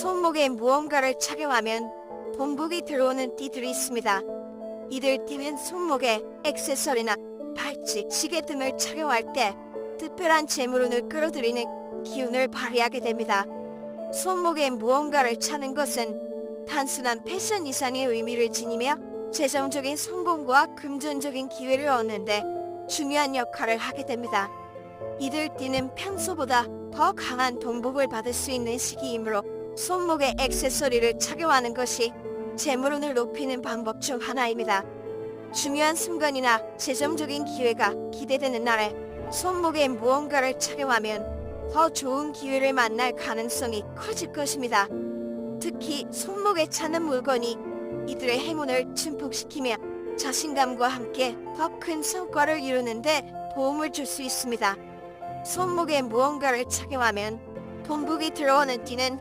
손목에 무언가를 착용하면 본복이 들어오는 띠들이 있습니다. 이들 띠는 손목에 액세서리나 팔찌, 시계 등을 착용할 때 특별한 재물운을 끌어들이는 기운을 발휘하게 됩니다. 손목에 무언가를 차는 것은 단순한 패션 이상의 의미를 지니며 재정적인 성공과 금전적인 기회를 얻는데 중요한 역할을 하게 됩니다. 이들 띠는 평소보다 더 강한 동복을 받을 수 있는 시기이므로 손목에 액세서리를 착용하는 것이 재물운을 높이는 방법 중 하나입니다. 중요한 순간이나 재정적인 기회가 기대되는 날에 손목에 무언가를 착용하면 더 좋은 기회를 만날 가능성이 커질 것입니다. 특히 손목에 차는 물건이 이들의 행운을 증폭시키며 자신감과 함께 더 큰 성과를 이루는데 도움을 줄 수 있습니다. 손목에 무언가를 착용하면 본복이 들어오는 띠는